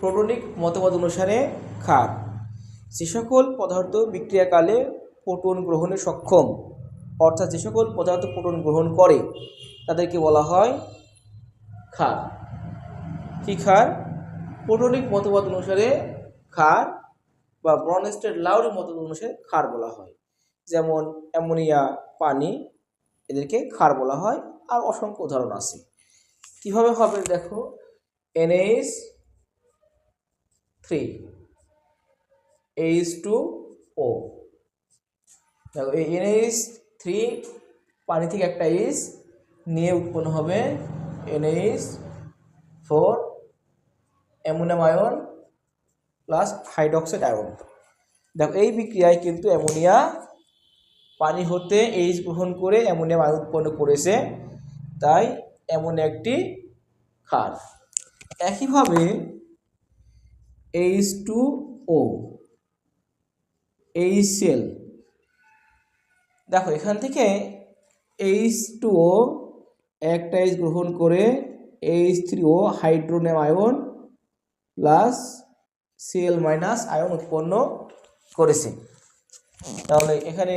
প্রোটনিক মতবাদ অনুসারে ক্ষার। যে সকল পদার্থ বিক্রিয়াকালে প্রোটন গ্রহণে সক্ষম, অর্থাৎ যে সকল পদার্থ প্রোটন গ্রহণ করে, তাদেরকে বলা হয় ক্ষার। কি ক্ষার? প্রোটনিক মতবাদ অনুসারে ক্ষার বা ব্রনস্টেড লাউরি মতবাদ অনুসারে ক্ষার বলা হয়। যেমন অ্যামোনিয়া, পানি, এদেরকে ক্ষার বলা হয়। আর অসংখ্য উদাহরণ আছে। কীভাবে হবে দেখো? NH three H two O দেখো এই এনএইচ থ্রি পানি থেকে একটা এইচ নিয়ে উৎপন্ন হবে NH four ammonium ion plus hydroxide ion. দেখো, এই বিক্রিয়ায় কিন্তু অ্যামোনিয়া পানি হতে এইচ গ্রহণ করে অ্যামোনিয়াম আয়ন উৎপন্ন করেছে, তাই এমন একটি ক্ষার। একইভাবে এইচ টু ও এইচ সেল দেখো, এখান থেকে এইচ টু ও একটা এইচ গ্রহণ করে H three O hydronium ion plus CL minus ion উৎপন্ন করেছে। তাহলে এখানে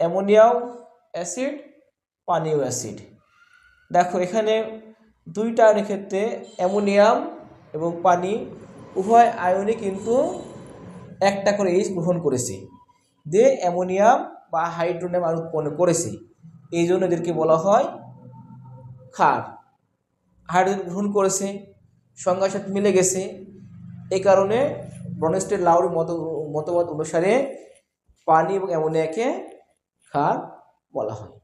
অ্যামোনিয়াও অ্যাসিড পানিও অ্যাসিড। দেখো, এখানে দুইটা ক্ষেত্রে অ্যামোনিয়াম এবং পানি উভয় আয়নই কিন্তু একটা করে এইচ গ্রহণ করেছে। দিয়ে অ্যামোনিয়াম বা হাইড্রোনিয়াম আর উৎপন্ন করেছে। এই জন্য এদেরকে বলা হয় ক্ষার। হাইড্রোজেন গ্রহণ করেছে, সংজ্ঞার সাথে মিলে গেছে। এই কারণে ব্রনেস্টের লাউরি মত, মতবাদ অনুসারে পানি এবং অ্যামোনিয়াকে ক্ষার বলা হয়।